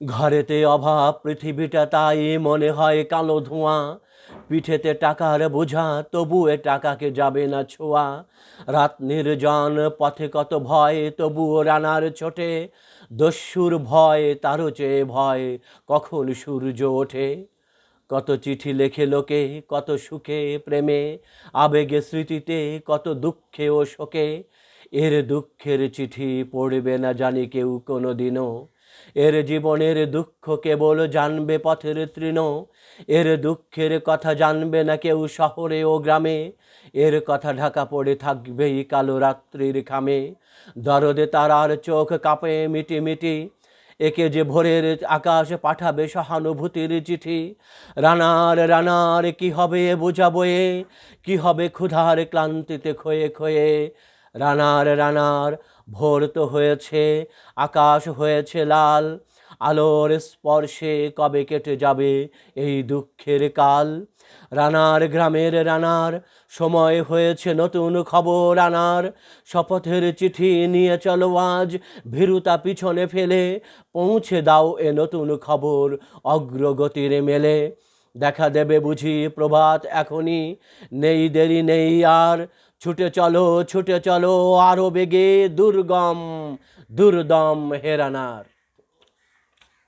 ঘরেতে অভাব, পৃথিবীটা তাই মনে হয় কালো ধোঁয়া। পিঠেতে টাকার বোঝা তবু এ টাকাকে যাবে না ছোঁয়া। রাত নির্জন, পথে কত ভয়, তবুও রানার ছোটে। দস্যুর ভয়, তারও চেয়ে ভয়, কখন সূর্য ওঠে। কত চিঠি লেখে লোকে, কত সুখে, প্রেমে। আবেগে স্মৃতিতে কত দুঃখে ও শোকে। এর দুঃখের চিঠি পড়বে না জানি কেউ কোনো দিনও এর জীবনের দুঃখ কেবল জানবে পথের তৃণ, এর দুঃখের কথা জানবে না কেউ শহরে ও গ্রামে, এর কথা ঢাকা পড়ে থাকবেই কালো রাত্রির খামে দরদে তারার চোখ কাঁপে মিটি মিটি, একে যে ভোরের আকাশ পাঠাবে সহানুভূতির চিঠি, রানার রানার কি হবে বোঝাবো এ, কি হবে ক্ষুধার ক্লান্তিতে ক্ষয়ে ক্ষয়ে, রানার রানার ভোর তো হয়েছে, আকাশ হয়েছে লাল, আলোর স্পর্শে কবে কেটে যাবে এই দুঃখের কাল? রানার গ্রামের রানার, সময় হয়েছে নতুন খবর আনার, শপথের চিঠি নিয়ে চলো আজ, ভীরুতা পিছনে ফেলে, পৌঁছে দাও এ নতুন খবর অগ্রগতির মেলে। দেখা দেবে বুঝি প্রভাত এখনই, নেই দেরি নেই আর ছুটে চলো ছুটে চলো আরও বেগে দুর্গম দুর্দম হেরানার।